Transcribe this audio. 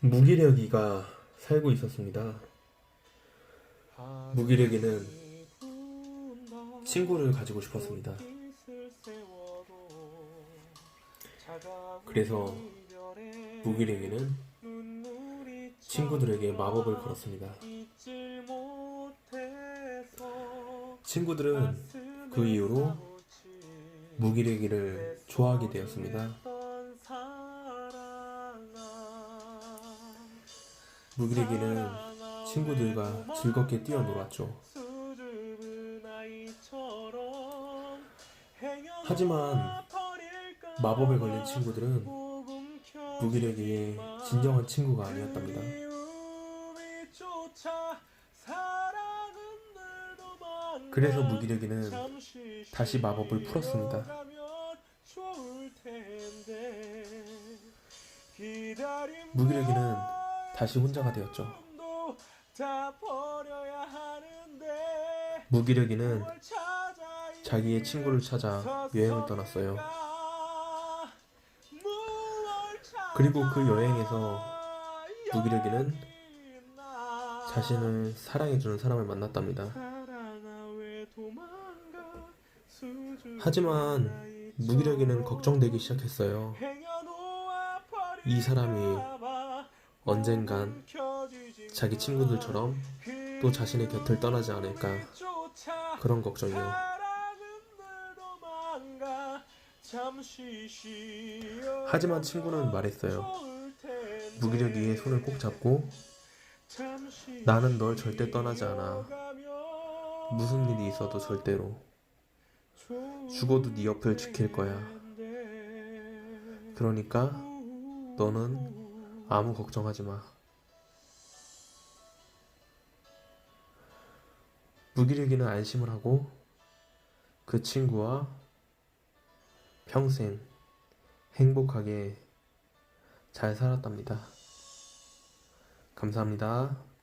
무기력이가 살고 있었습니다. 무기력이는 친구를 가지고 싶었습니다. 그래서 무기력이는 친구들에게 마법을 걸었습니다. 친구들은 그 이후로 무기력이를 좋아하게 되었습니다. 무기력이는 친구들과 즐겁게 뛰어놀았죠. 하지만 마법에 걸린 친구들은 무기력이의 진정한 친구가 아니었답니다. 그래서 무기력이는 다시 마법을 풀었습니다. 무기력이는 다시 혼자가 되었죠. 무기력이는 자기의 친구를 찾아 여행을 떠났어요. 그리고 그 여행에서 무기력이는 자신을 사랑해주는 사람을 만났답니다. 하지만 무기력이는 걱정되기 시작했어요. 이 사람이 언젠간 자기 친구들처럼 또 자신의 곁을 떠나지 않을까 그런 걱정이요. 하지만 친구는 말했어요. 무기력 이의 손을 꼭 잡고 나는 널 절대 떠나지 않아. 무슨 일이 있어도 절대로 죽어도 네 옆을 지킬 거야. 그러니까 너는 아무 걱정하지 마. 무기력이는 안심을 하고 그 친구와 평생 행복하게 잘 살았답니다. 감사합니다.